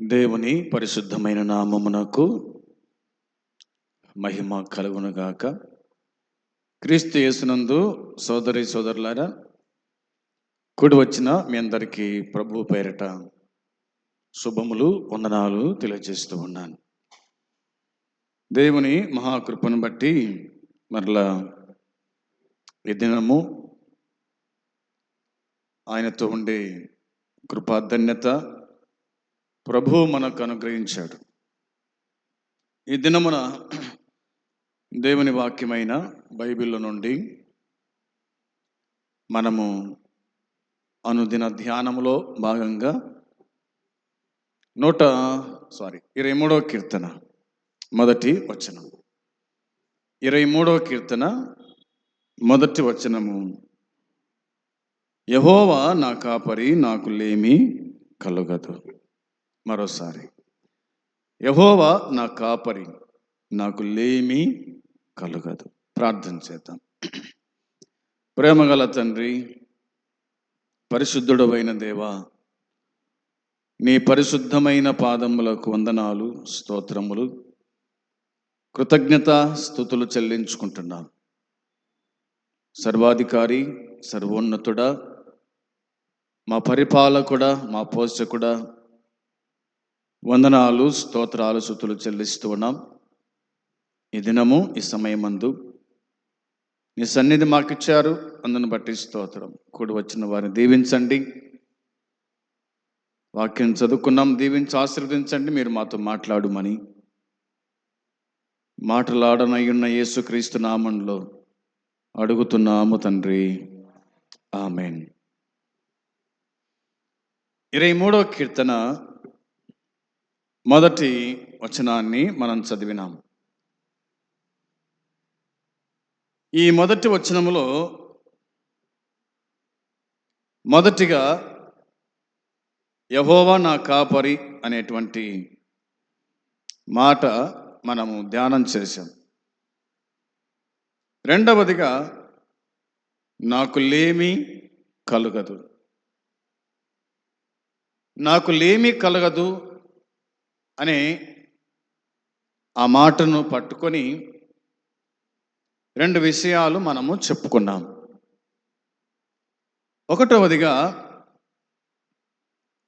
దేవుని పరిశుద్ధమైన నామమునకు మహిమ కలుగునుగాక. క్రీస్తు యేసునందు సోదరి సోదరులారా కూడి వచ్చిన మీ అందరికీ ప్రభు పేరిట శుభములు వందనాలు తెలియజేస్తూ ఉన్నాను. దేవుని మహాకృపను బట్టి మరలా ఈ దినము ఆయనతో ఉండే కృపాధన్యత ప్రభు మనకు అనుగ్రహించాడు. ఈ దినమున దేవుని వాక్యమైన బైబిల్ నుండి మనము అనుదిన ధ్యానములో భాగంగా నూట సారీ ఇరవై మూడవ కీర్తన మొదటి వచనం. ఇరవై మూడవ కీర్తన మొదటి వచనము. యహోవా నా కాపరి నాకు లేమి కలుగదు. మరోసారి. యహోవా నా కాపరి నాకు లేమి కలుగదు. ప్రార్థన చేద్దాం. ప్రేమగల తండ్రి పరిశుద్ధుడవైన దేవా నీ పరిశుద్ధమైన పాదములకు వందనాలు స్తోత్రములు కృతజ్ఞత స్థుతులు చెల్లించుకుంటున్నాను సర్వాధికారి సర్వోన్నతుడా మా పరిపాలకుడా మా పోషకుడా వందనాలు స్తోత్రాలు సుతులు చెల్లిస్తూ ఉన్నాం. ఈ దినము ఈ సమయమందు నీ సన్నిధి మాకిచ్చారు. అందును బట్టి స్తోత్రం. కూడి వచ్చిన వారిని దీవించండి. వాక్యం చదువుకున్నాం. దీవించి ఆశీర్వదించండి. మీరు మాతో మాట్లాడుమని మాటలాడనయ్యున్న యేసుక్రీస్తు నామంలో అడుగుతున్నాము తండ్రి. ఆమెన్. ఇరవై మూడో కీర్తన మొదటి వచనాన్ని మనం చదివినాం. ఈ మొదటి వచనములో మొదటిగా యహోవా నా కాపరి అనేటువంటి మాట మనము ధ్యానం చేశాం. రెండవదిగా నాకు లేమి కలగదు. నాకు లేమి కలగదు అనే ఆ మాటను పట్టుకొని రెండు విషయాలు మనము చెప్పుకున్నాం. ఒకటవదిగా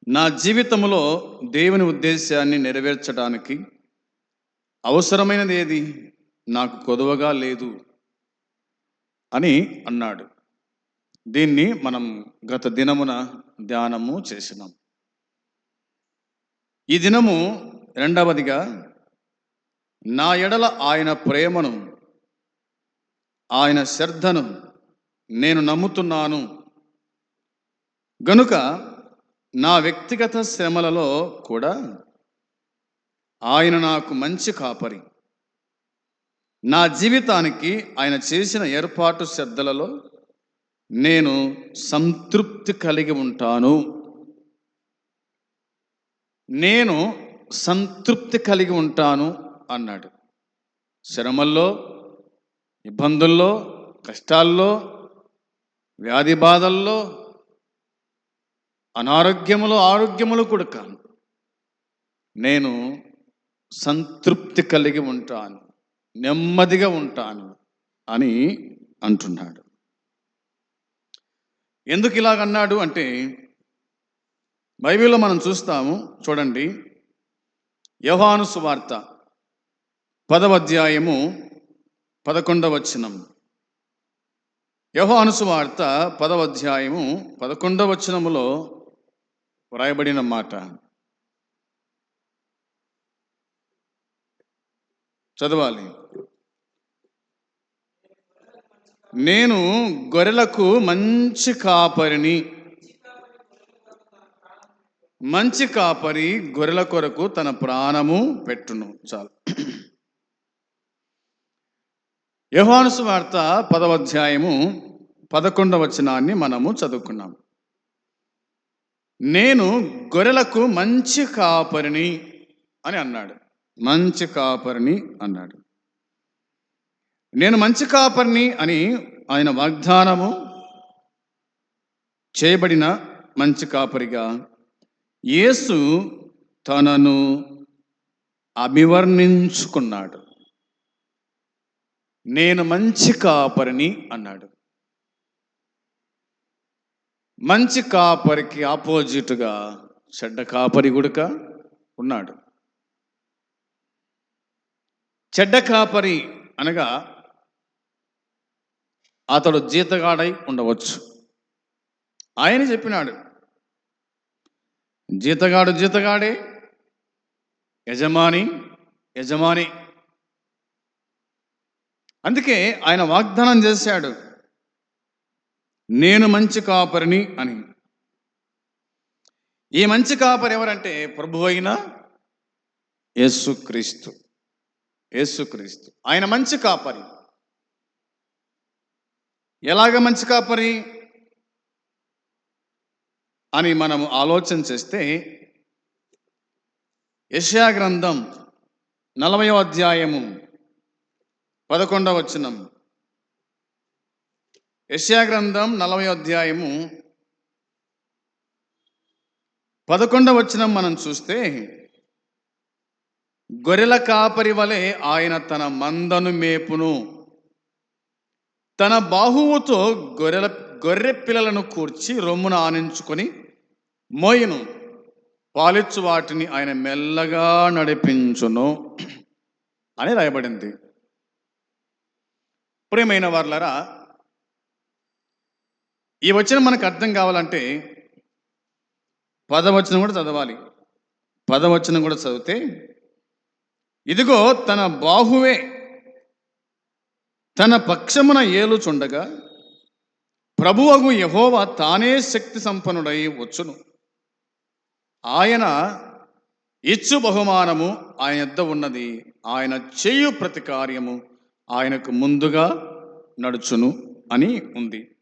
నా జీవితంలో దేవుని ఉద్దేశాన్ని నెరవేర్చడానికి అవసరమైనది ఏది నాకు కొదవగా లేదు. అని అన్నాడు. దీన్ని మనం గత దినమున ధ్యానము చేసినాం. ఈ దినము రెండవదిగా నా ఎడల ఆయన ప్రేమను ఆయన శ్రద్ధను నేను నమ్ముతున్నాను. గనుక నా వ్యక్తిగత శ్రమలలో కూడా ఆయన నాకు మంచి కాపరి. నా జీవితానికి ఆయన చేసిన ఏర్పాటు శ్రద్ధలలో నేను సంతృప్తి కలిగి ఉంటాను. నేను సంతృప్తి కలిగి ఉంటాను అన్నాడు. శ్రమల్లో ఇబ్బందుల్లో కష్టాల్లో వ్యాధి బాధల్లో అనారోగ్యములు ఆరోగ్యములు కూడా కాను. నేను సంతృప్తి కలిగి ఉంటాను. నెమ్మదిగా ఉంటాను అని అంటున్నాడు. ఎందుకు ఇలాగన్నాడు అంటే బైబిల్లో మనం చూస్తాము చూడండి యోహాను సువార్త పదవ అధ్యాయము పదకొండవ వచనం. యోహాను సువార్త పదవ అధ్యాయము పదకొండవ వచనములో వ్రాయబడిన మాట. చదవాలి. నేను గొర్రెలకు మంచి కాపరిని. మంచి కాపరి గొర్రెల కొరకు తన ప్రాణము పెట్టును. చాలు. యహోనుసు వార్త పదవ అధ్యాయము పదకొండవ వచనాన్ని మనము చదువుకున్నాం. నేను గొర్రెలకు మంచి కాపరిని అని అన్నాడు. మంచి కాపరిని అన్నాడు. నేను మంచి కాపరిని అని ఆయన వాగ్దానము చేయబడిన మంచి కాపరిగా యేసు తనను అభివర్ణించుకున్నాడు. నేను మంచి కాపరిని అన్నాడు. మంచి కాపరికి ఆపోజిట్గా చెడ్డ కాపరి గుడక ఉన్నాడు. చెడ్డ కాపరి అనగా అతడు జీతగాడై ఉండవచ్చు. ఆయన చెప్పినాడు జీతగాడు జీతగాడే యజమాని యజమాని. అందుకే ఆయన వాగ్దానం చేశాడు నేను మంచి కాపరిని అని. ఈ మంచి కాపరి ఎవరంటే ప్రభు అయిన యేసుక్రీస్తు. యేసుక్రీస్తు. ఆయన మంచి కాపరి. ఎలాగ మంచి కాపరి? అని మనము ఆలోచన చేస్తే యెషయా గ్రంథం నలభయో అధ్యాయము పదకొండవ వచనం. యెషయా గ్రంథం నలభై అధ్యాయము పదకొండవ వచనం మనం చూస్తే గొర్రెల కాపరి వలె ఆయన తన మందను మేపును. తన బాహువుతో గొర్రెల గొర్రె పిల్లలను కూర్చి రొమ్మున ఆనించుకొని మోయను. పాలిచ్చు వాటిని ఆయన మెల్లగా నడిపించును అని రాయబడింది. ప్రియమైన వాళ్ళరా ఈ వచనం మనకు అర్థం కావాలంటే పదవచనం కూడా చదవాలి. పదవచనం కూడా చదివితే ఇదిగో తన బాహువే తన పక్షమున ఏలుచుండగా ప్రభువగు యహోవ తానే శక్తి సంపన్నుడై వచ్చును. ఆయన ఇచ్చు బహుమానము ఆయన యొద్ద ఉన్నది. ఆయన చేయు ప్రతి కార్యము ఆయనకు ముందుగా నడుచును అని ఉంది.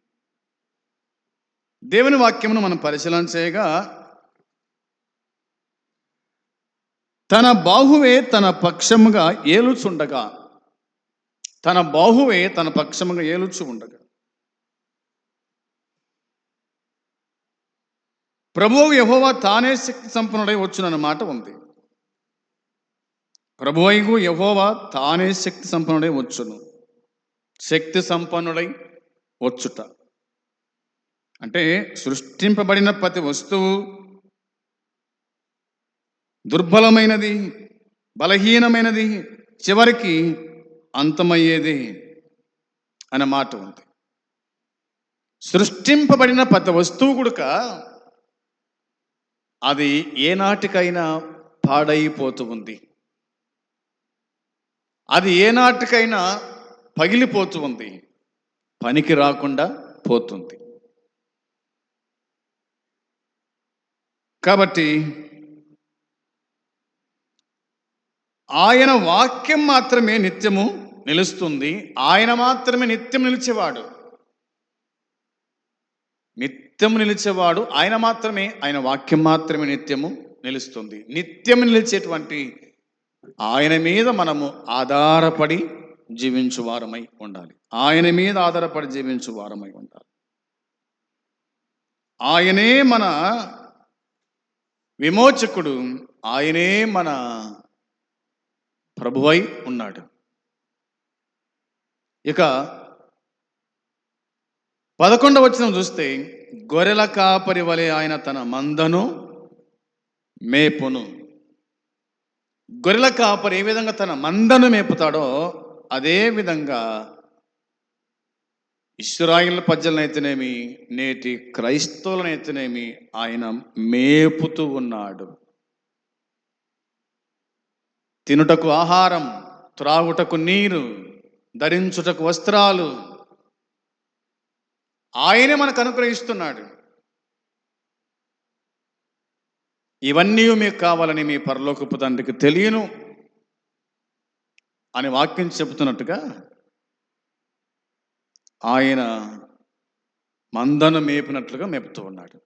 దేవుని వాక్యమును మనం పరిశీలన చేయగా తన బాహువే తన పక్షముగా ఏలుచుండగా తన బాహువే తన పక్షముగా ఏలుచు ఉండగా. ప్రభువు యహోవా తానే శక్తి సంపన్నుడై వచ్చునన్న మాట ఉంది. ప్రభువైగు యహోవా తానే శక్తి సంపన్నుడై వచ్చును. శక్తి సంపన్నుడై వచ్చుట. అంటే సృష్టింపబడిన ప్రతి వస్తువు దుర్బలమైనది బలహీనమైనది చివరికి అంతమయ్యేది అనే మాట ఉంది. సృష్టింపబడిన ప్రతి వస్తువు కూడా అది ఏనాటికైనా పాడైపోతూ ఉంది. అది ఏనాటికైనా పగిలిపోతూ ఉంది. పనికి రాకుండా పోతుంది. కాబట్టి ఆయన వాక్యం మాత్రమే నిత్యము నిలుస్తుంది. ఆయన మాత్రమే నిత్యం నిలిచేవాడు. నిత్యం నిలిచేవాడు. ఆయన మాత్రమే ఆయన వాక్యం మాత్రమే నిత్యము నిలుస్తుంది. నిత్యం నిలిచేటువంటి ఆయన మీద మనము ఆధారపడి జీవించు వారమై ఉండాలి. ఆయన మీద ఆధారపడి జీవించు వారమై ఉండాలి. ఆయనే మన విమోచకుడు. ఆయనే మన ప్రభువై ఉన్నాడు. ఇక పదకొండవ వచనం చూస్తే గొర్రెల కాపరి వలె ఆయన తన మందను మేపును. గొర్రెల కాపరి ఏ విధంగా తన మందను మేపుతాడో అదే విధంగా ఇస్రాయిల్ పద్యలనైతేనేమి నేటి క్రైస్తవులనైతేనేమి ఆయన మేపుతూ ఉన్నాడు. తినుటకు ఆహారం త్రాగుటకు నీరు ధరించుటకు వస్త్రాలు. ఆయనే మనకు అనుగ్రహిస్తున్నాడు. ఇవన్నీ మీకు కావాలని మీ పరలోకపు తండ్రికి తెలియను అని వాక్యం చెబుతున్నట్టుగా ఆయన మందను మేపినట్లుగా మేపుతూ ఉన్నాడు.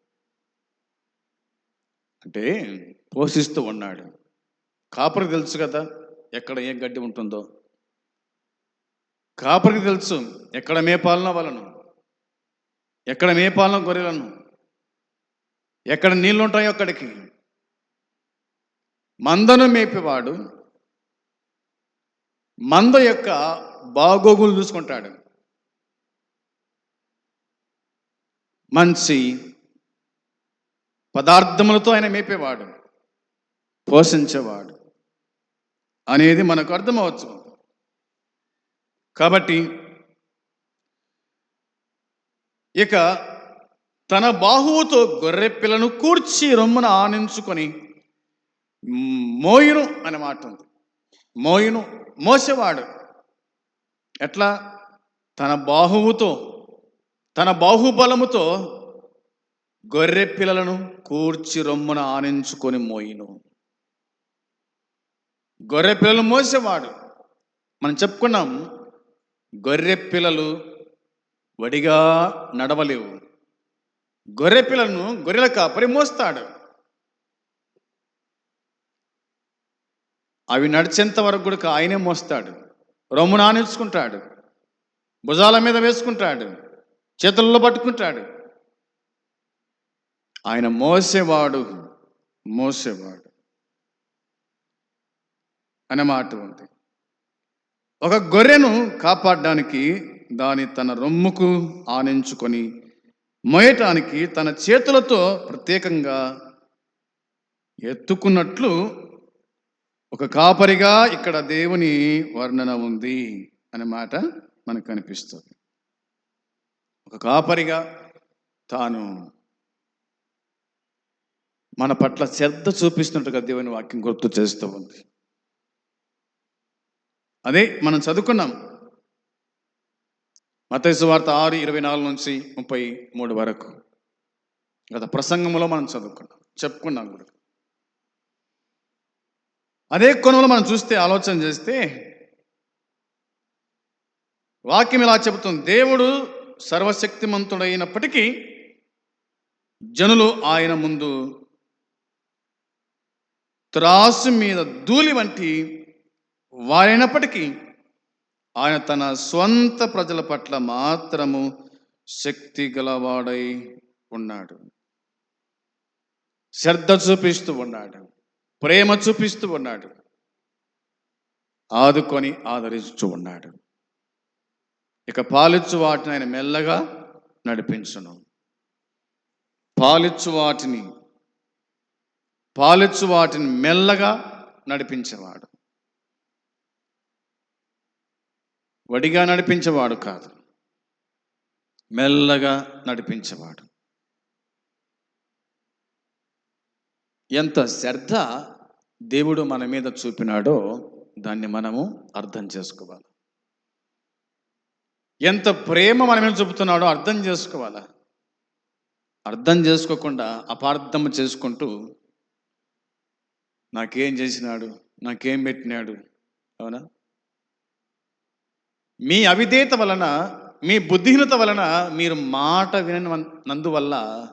అంటే పోషిస్తూ ఉన్నాడు. కాపరికి తెలుసు కదా ఎక్కడ ఏ గడ్డి ఉంటుందో. కాపరికి తెలుసు ఎక్కడ మేపాలనో వాళ్ళను ఎక్కడ మేపాలనో గొర్రెలను ఎక్కడ నీళ్ళు ఉంటాయో అక్కడికి. మందను మేపేవాడు మంద యొక్క బాగోగులు చూసుకుంటాడు. మంచి పదార్థములతో ఆయన మేపేవాడు పోషించేవాడు అనేది మనకు అర్థమవచ్చు. కాబట్టి ఇక తన బాహువుతో గొర్రె పిల్లను కూర్చి రొమ్మున ఆనించుకొని మోయును అనే మాట ఉంది. మోయును మోసేవాడు. ఎట్లా? తన బాహువుతో తన బాహుబలముతో గొర్రె పిల్లలను కూర్చి రొమ్మున ఆనించుకొని మోయిను. గొర్రె పిల్లలు మోసేవాడు. మనం చెప్పుకున్నాం గొర్రె పిల్లలు వడిగా నడవలేవు. గొర్రె పిల్లను గొర్రెల కాపరి మోస్తాడు. అవి నడిచేంత వరకు కూడా ఆయనే మోస్తాడు. రొమ్ము నానించుకుంటాడు భుజాల మీద వేసుకుంటాడు. చేతుల్లో పట్టుకుంటాడు. ఆయన మోసేవాడు మోసేవాడు. అనే మాట ఉంది. ఒక గొర్రెను కాపాడడానికి దాని తన రొమ్ముకు ఆనించుకొని మోయటానికి తన చేతులతో ప్రత్యేకంగా ఎత్తుకున్నట్లు ఒక కాపరిగా ఇక్కడ దేవుని వర్ణన ఉంది అనే మాట మనకు కనిపిస్తుంది ఒక కాపరిగా తాను మన పట్ల శ్రద్ధ చూపిస్తున్నట్టుగా దేవుని వాక్యం గుర్తు చేస్తూ ఉంది. అదే మనం చదువుకున్నాం. మతైసు వార్త ఆరు ఇరవై నాలుగు నుంచి ముప్పై మూడు వరకు. గత ప్రసంగంలో మనం చదువుకున్నాం చెప్పుకున్నాం కూడా. అదే కొనుగోలు మనం చూస్తే ఆలోచన చేస్తే వాక్యం ఇలా చెబుతుంది దేవుడు సర్వశక్తిమంతుడైనప్పటికీ జనులు ఆయన ముందు త్రాసు మీద ధూళి వంటి వారైనప్పటికీ ఆయన తన స్వంత ప్రజల పట్ల మాత్రము శక్తి గలవాడై ఉన్నాడు. శ్రద్ధ చూపిస్తూ ఉన్నాడు. ప్రేమ చూపిస్తూ ఉన్నాడు. ఆదుకొని ఆదరిస్తూ ఉన్నాడు. ఇక పాలిచ్చు వాటిని ఆయన మెల్లగా నడిపించును. పాలిచ్చు వాటిని పాలిచ్చు వాటిని మెల్లగా నడిపించేవాడు. వడిగా నడిపించేవాడు కాదు. మెల్లగా నడిపించేవాడు. ఎంత శ్రద్ధ దేవుడు మన మీద చూపినాడో దాన్ని మనము అర్థం చేసుకోవాలి. ఎంత ప్రేమ మన మీద చూపుతున్నాడో అర్థం చేసుకోవాలా. అర్థం చేసుకోకుండా అపార్థం చేసుకుంటూ నాకేం చేసినాడు నాకేం పెట్టినాడు అవునా? మీ అవిధేత వలన మీ బుద్ధిహీనత వలన మీరు మాట వినందువల్ల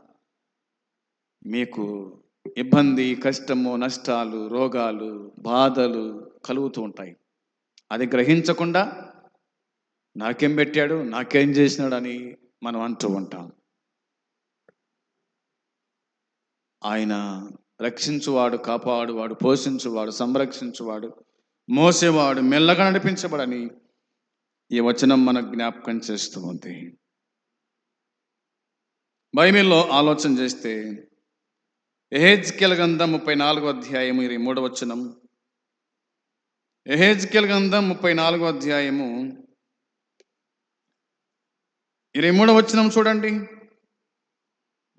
మీకు ఇబ్బంది కష్టము నష్టాలు రోగాలు బాధలు కలుగుతూ ఉంటాయి. అది గ్రహించకుండా నాకేం పెట్టాడు నాకేం చేసినాడు అని మనం అంటూ ఉంటాం. ఆయన రక్షించువాడు కాపాడువాడు పోషించువాడు సంరక్షించువాడు మోసేవాడు మెల్లగా నడిపించబడని ఈ వచనం మన జ్ఞాపకం చేస్తూ ఉంది. బైబిల్లో ఆలోచన చేస్తే ఎహెజ్కెల్ గంధం ముప్పై నాలుగో అధ్యాయము ఇది మూడవ వచనం. ఎహెజ్కెల్ గంధం ముప్పై నాలుగో అధ్యాయము ఇరవై మూడవ వచనం చూడండి.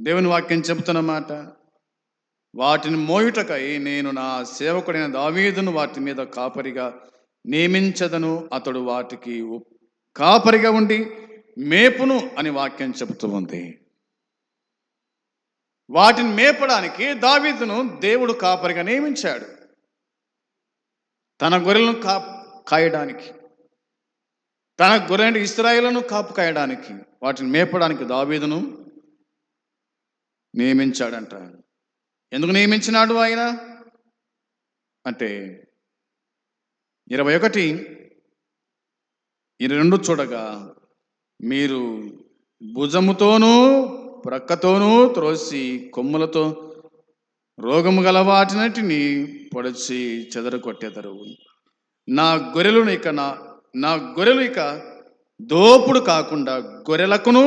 దేవుని వాక్యం చెబుతున్న మాట వాటిని మోయుటకై నేను నా సేవకుడైన దావీదును వాటి మీద కాపరిగా నియమించదను అతడు వాటికి కాపరిగా ఉండి మేపును అని వాక్యం చెబుతూ ఉంది. వాటిని మేపడానికి దావీదును దేవుడు కాపరిగా నియమించాడు. తన గొర్రెలను కా కాయడానికి తన గొర్రెని ఇస్రాయిలను కాపు కాయడానికి వాటిని మేపడానికి దావీదును నియమించాడంట. ఎందుకు నియమించినాడు ఆయన? అంటే ఇరవై ఒకటి ఈ రెండు చూడగా మీరు భుజముతోనూ ప్రక్కతోనూ త్రోసి కొమ్ములతో రోగము గల వాటినటిని పొడిచి చెదరు కొట్టేదరు. నా గొర్రెలను ఇక నా నా గొర్రెలు ఇక దోపుడు కాకుండా గొర్రెలకును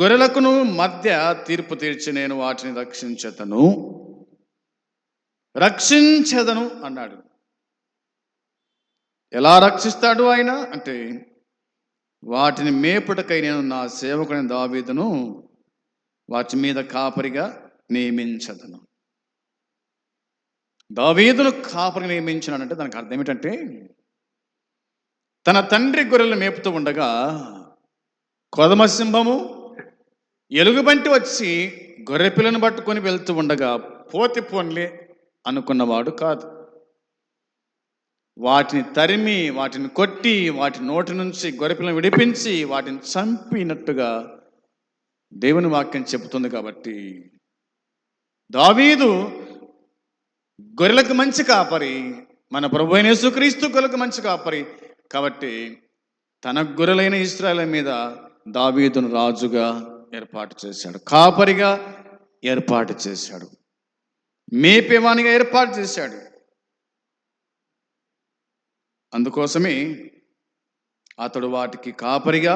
గొర్రెలకును మధ్య తీర్పు తీర్చి నేను వాటిని రక్షించేతను రక్షించేదను అన్నాడు. ఎలా రక్షిస్తాడు ఆయన? అంటే వాటిని మేపుటకై నేను నా సేవకుని దావీదును వాటి మీద కాపరిగా నియమించదను. దావీదును కాపరి నియమించినాడంటే దానికి అర్థం ఏమిటంటే తన తండ్రి గొర్రెలు మేపుతూ ఉండగా కొదమసింహము ఎలుగుబంటి వచ్చి గొర్రె పిల్లను పట్టుకొని వెళ్తూ ఉండగా పోతి పోన్లే అనుకున్నవాడు కాదు. వాటిని తరిమి వాటిని కొట్టి వాటి నోటి నుంచి గొరపిలను విడిపించి వాటిని చంపినట్టుగా దేవుని వాక్యం చెబుతుంది కాబట్టి దావీదు గొర్రెలకు మంచి కాపరి మన ప్రభు అయిన యేసుక్రీస్తు గొర్రెలకు మంచి కాపరి కాబట్టి తన గొర్రెలైన ఇస్రాయల మీద దావీదును రాజుగా ఏర్పాటు చేశాడు కాపరిగా ఏర్పాటు చేశాడు మేపేవానిగా ఏర్పాటు చేశాడు. అందుకోసమే అతడు వాటికి కాపరిగా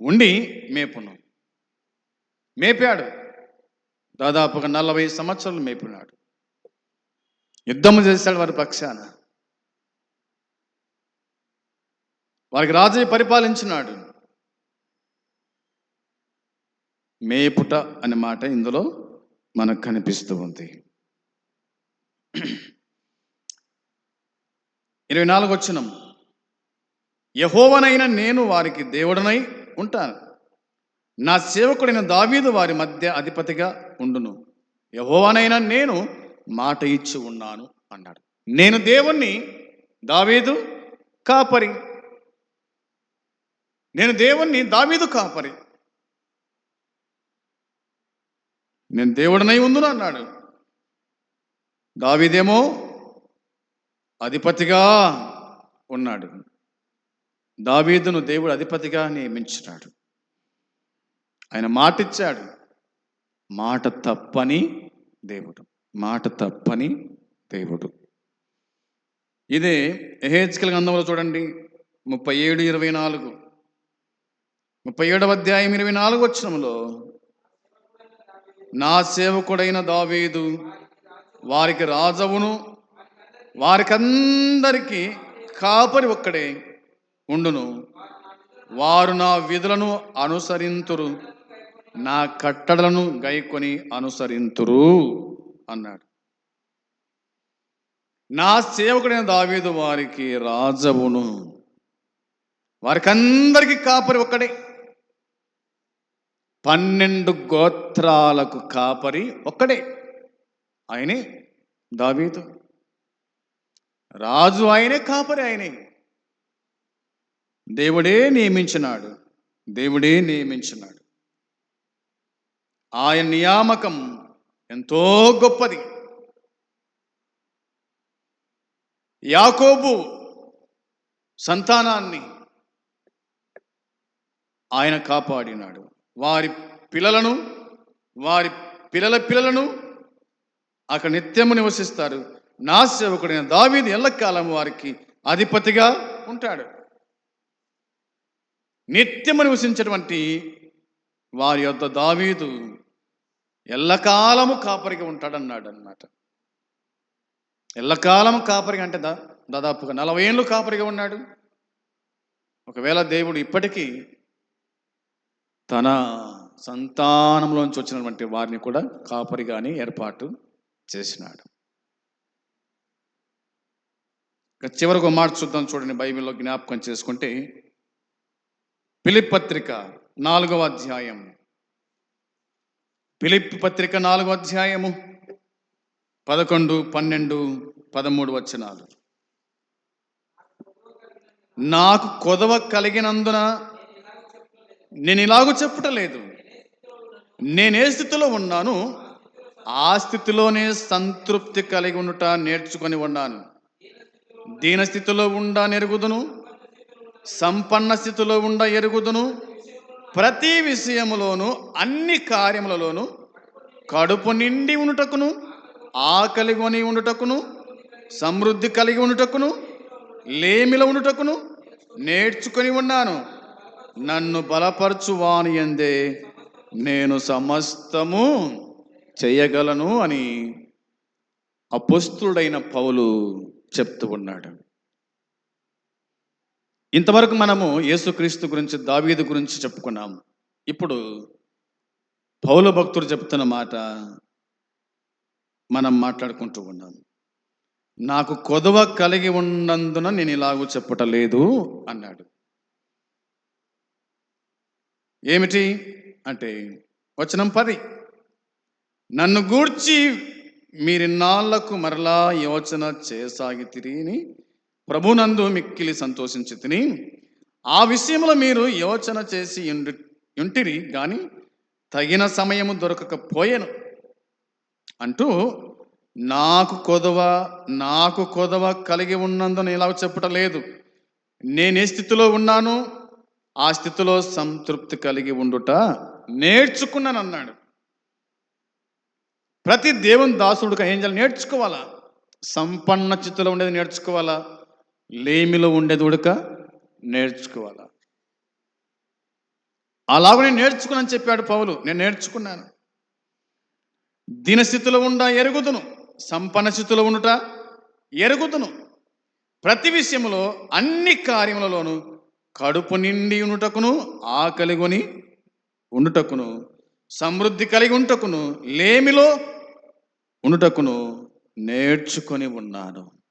ఉండి మేపును. మేపాడు. దాదాపుగా నలభై సంవత్సరాలు మేపినాడు. యుద్ధము చేశాడు వారి పక్షాన. వారికి రాజు పరిపాలించినాడు. మేపుట అనే మాట ఇందులో మనకు కనిపిస్తూ ఉంది. ఇరవై నాలుగు వచ్చినం యహోవనైన నేను వారికి దేవుడనై ఉంటాను. నా సేవకుడైన దావీదు వారి మధ్య అధిపతిగా ఉండును. యహోవనైనా నేను మాట ఇచ్చి ఉన్నాను అన్నాడు. నేను దేవుణ్ణి దావీదు కాపరి. నేను దేవుణ్ణి దావీదు కాపరి. నేను దేవుడనై ఉందును అన్నాడు. దావీదేమో అధిపతిగా ఉన్నాడు. దావీదును దేవుడు అధిపతిగా నియమించినాడు. ఆయన మాటిచ్చాడు. మాట తప్పని దేవుడు. మాట తప్పని దేవుడు. ఇదే ఎహెచ్కల్ గంధంలో చూడండి. ముప్పై ఏడు ఇరవై నాలుగు. ముప్పై ఏడవ అధ్యాయం ఇరవై నాలుగు వచ్చినంలో నా సేవకుడైన దావీదు వారికి రాజవును వారికందరికీ కాపరి ఒక్కడే ఉండును. వారు నా విధులను అనుసరింతురు నా కట్టడలను గైకొని అనుసరింతురు అన్నాడు. నా సేవకుడైన దావీదు వారికి రాజవును. వారికందరికీ కాపరి ఒక్కడే. పన్నెండు గోత్రాలకు కాపరి ఒక్కడే. ఆయనే దావీదు. రాజు ఆయనే కాపరి ఆయనే. దేవుడే నియమించినాడు. దేవుడే నియమించినాడు. ఆయన నియామకం ఎంతో గొప్పది. యాకోబు సంతానాన్ని ఆయన కాపాడినాడు. వారి పిల్లలను వారి పిల్లల పిల్లలను అక్కడ నిత్యము నివసిస్తారు. నా సేవకుడైన దావీదు ఎల్లకాలం వారికి అధిపతిగా ఉంటాడు. నిత్యము నివసించేటువంటి వారి యొక్క దావీదు ఎల్లకాలము కాపరిగా ఉంటాడన్నాడు అన్నమాట ఎల్లకాలము కాపరిగా అంటే దా దాదాపుగా నలభై ఏళ్ళు కాపరిగా ఉన్నాడు. ఒకవేళ దేవుడు ఇప్పటికీ తన సంతానంలోంచి వచ్చినటువంటి వారిని కూడా కాపరిగానే ఏర్పాటు చేసినాడు. ఇక చివరకు ఒక మాట చూద్దాం చూడండి బైబిల్లో జ్ఞాపకం చేసుకుంటే. పిలిప్ పత్రిక నాలుగవ అధ్యాయం పిలిప్ పత్రిక నాలుగవ అధ్యాయము. పదకొండు పన్నెండు పదమూడు వచనాలు. నాకు కొదవ కలిగినందున నేను ఇలాగూ చెప్పుటలేదు. నేనే స్థితిలో ఉన్నాను. ఆ స్థితిలోనే సంతృప్తి కలిగి ఉండుట నేర్చుకొని ఉన్నాను. దీన స్థితిలో ఉండ నెరుగుదును సంపన్న స్థితిలో ఉండ ఎరుగుదును ప్రతి విషయములోను అన్ని కార్యములలోను కడుపు నిండి ఉండుటకును ఆకలి కొని ఉండుటకును సమృద్ధి కలిగి ఉండుటకును లేమిల ఉండుటకును నేర్చుకొని ఉన్నాను. నన్ను బలపరచువాని ఎందే నేను సమస్తము చేయగలను అని అపుస్తుడైన పౌలు చెప్తూ ఉన్నాడు. ఇంతవరకు మనము యేసుక్రీస్తు గురించి దావీదు గురించి చెప్పుకున్నాం. ఇప్పుడు పౌల భక్తుడు చెప్తున్న మాట మనం మాట్లాడుకుంటూ ఉన్నాం. నాకు కొదవ కలిగి ఉన్నందున నేను ఇలాగూ చెప్పటలేదు అన్నాడు. ఏమిటి? అంటే వచనం పది. నన్ను గూర్చి మీరిన్నాళ్ళకు మరలా యోచన చేసాగి తిరిగి ప్రభునందు మిక్కిలి సంతోషించి తిని ఆ విషయంలో మీరు యోచన చేసి ఉండి ఉంటిరి కానీ తగిన సమయము దొరకకపోయాను. అంటూ నాకు కొదవ నాకు కొదవ కలిగి ఉన్నందున ఇలా చెప్పటం లేదు నేను ఏ స్థితిలో ఉన్నాను ఆ స్థితిలో సంతృప్తి కలిగి ఉండుట నేర్చుకున్నాను అన్నాడు ప్రతి దేవుని దాసుడుగా ఏం చేయాలి నేర్చుకోవాలా? సంపన్న చిత్తులో ఉండేది నేర్చుకోవాలా? లేమిలో ఉండేది ఉడక నేర్చుకోవాలా? అలాగ నేను నేర్చుకున్నాను చెప్పాడు పౌలు. నేను నేర్చుకున్నాను. దినస్థితిలో ఉండ ఎరుగుదును. సంపన్న స్థితిలో ఉండుట ఎరుగుదును. ప్రతి విషయంలో అన్ని కార్యములలోనూ కడుపు నిండి ఉండుటకును ఆకలిగొని ఉండుటకును సమృద్ధి కలిగి ఉంటకును లేమిలో ఉండుటకును నేర్చుకొని ఉన్నాను.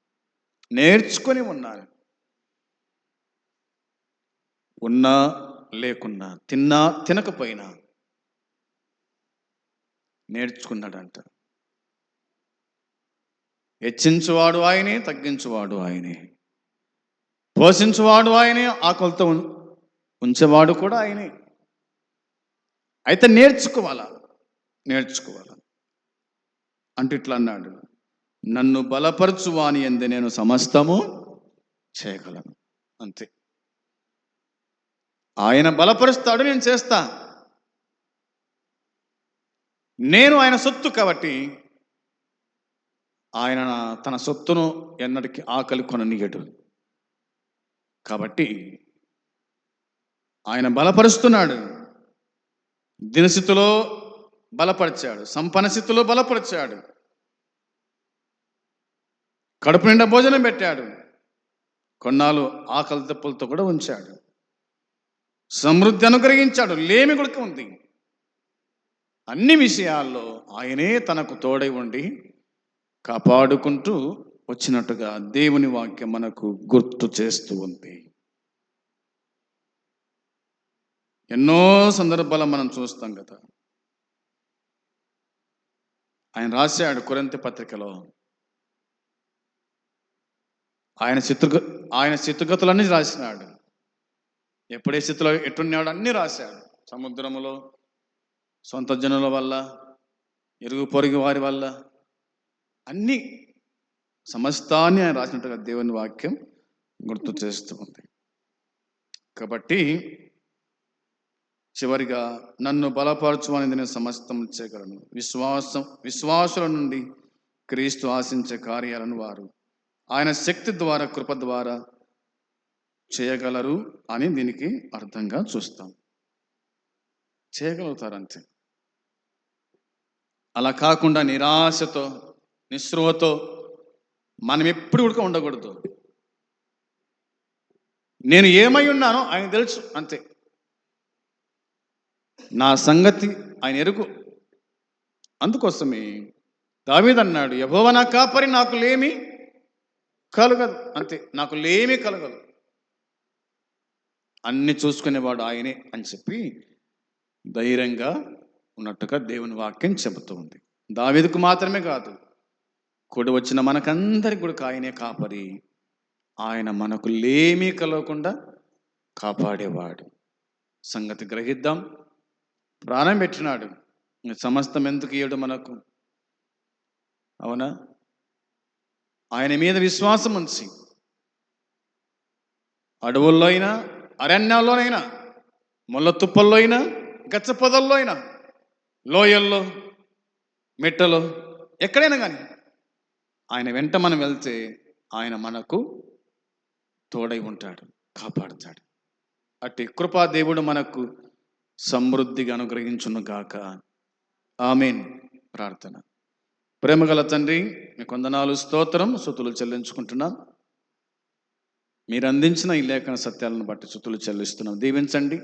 నేర్చుకొని ఉన్నాను. ఉన్నా లేకున్నా తిన్నా తినకపోయినా నేర్చుకున్నాడంట. హెచ్చించువాడు ఆయనే తగ్గించువాడు ఆయనే. పోషించువాడు ఆయనే ఆకలితో ఉంచేవాడు కూడా ఆయనే. అయితే నేర్చుకోవాలా? నేర్చుకోవాలా? అంటూ ఇట్లా అన్నాడు. నన్ను బలపరచువాని ఎందు నేను సమస్తము చేయగలను. అంతే. ఆయన బలపరుస్తాడు నేను చేస్తా. నేను ఆయన సొత్తు కాబట్టి ఆయన తన సొత్తును ఎన్నటికి ఆకలి కొననీయడు. కాబట్టి ఆయన బలపరుస్తున్నాడు. దినస్థితిలో బలపరిచాడు. సంపన్న స్థితిలో బలపరిచాడు. కడుపు నిండా భోజనం పెట్టాడు. కొన్నాళ్ళు ఆకలి దప్పులతో కూడా ఉంచాడు. సమృద్ధి అనుగ్రహించాడు. లేమి కూడా ఉంది. అన్ని విషయాల్లో ఆయనే తనకు తోడై ఉండి కాపాడుకుంటూ వచ్చినట్టుగా దేవుని వాక్యం మనకు గుర్తు చేస్తూ ఉంది. ఎన్నో సందర్భాలు మనం చూస్తాం కదా. ఆయన రాశాడు కురంతి పత్రికలో. ఆయన చిత్రగ ఆయన స్థితిగతులన్నీ రాసినాడు. ఎప్పుడే స్థితిలో ఎట్టున్నాడు అన్నీ రాశాడు. సముద్రములో సొంత జనుల వల్ల ఇరుగు పొరుగు వారి వల్ల అన్నీ సమస్తాన్ని ఆయన రాసినట్టుగా దేవుని వాక్యం గుర్తు చేస్తూ ఉంది. కాబట్టి చివరిగా నన్ను బలపరచుమని నేను సమస్తం చేయగలను. విశ్వాసం విశ్వాసుల నుండి క్రీస్తు ఆశించే కార్యాలను వారు ఆయన శక్తి ద్వారా కృప ద్వారా చేయగలరు అని దీనికి అర్థంగా చూస్తాం. చేయగలుగుతారు అంతే. అలా కాకుండా నిరాశతో నిస్రువతో మనం ఎప్పుడు కూడా ఉండకూడదు. నేను ఏమై ఉన్నానో ఆయన తెలుసు అంతే. నా సంగతి ఆయన ఎరుగు. అందుకోసమే దావీదన్నాడు యహోవ నా కాపరి నాకు లేమి కలగదు. అంతే నాకు లేమి కలగదు. అన్ని చూసుకునేవాడు ఆయనే అని చెప్పి ధైర్యంగా ఉన్నట్టుగా దేవుని వాక్యం చెబుతూ ఉంది. దావీదుకు మాత్రమే కాదు కొడు వచ్చిన మనకందరికి కూడా ఆయనే కాపరి. ఆయన మనకు లేమీ కలగకుండా కాపాడేవాడు. సంగతి గ్రహిద్దాం. ప్రాణం పెట్టినాడు. సమస్తం ఎందుకు ఇయ్యడు మనకు? అవునా? ఆయన మీద విశ్వాసం ఉంచి అడవుల్లో అయినా అరణ్యాల్లోనైనా ముళ్ళ తుప్పల్లో అయినా గచ్చ పొదల్లో అయినా లోయల్లో మెట్టలో ఎక్కడైనా కానీ ఆయన వెంట మనం వెళ్తే ఆయన మనకు తోడై ఉంటాడు కాపాడుతాడు. అట్టి కృపా దేవుడు మనకు సమృద్ధిగా అనుగ్రహించును గాక. ఆమెన్. ప్రార్థన. ప్రేమగల తండ్రి మీ కొందనాలు స్తోత్రం సుతులు చెల్లించుకుంటున్నాం. మీరు అందించిన ఈ లేఖన సత్యాలను బట్టి చుతులు చెల్లిస్తున్నాం. దీవించండి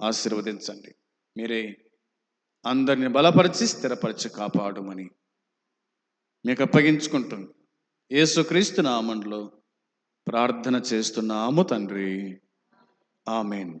ఆశీర్వదించండి. మీరే అందరిని బలపరిచి స్థిరపరిచి కాపాడుమని మీకు అప్పగించుకుంటాం యేసుక్రీస్తు నామంలో ప్రార్థన చేస్తున్నాము తండ్రి. ఆమెన్.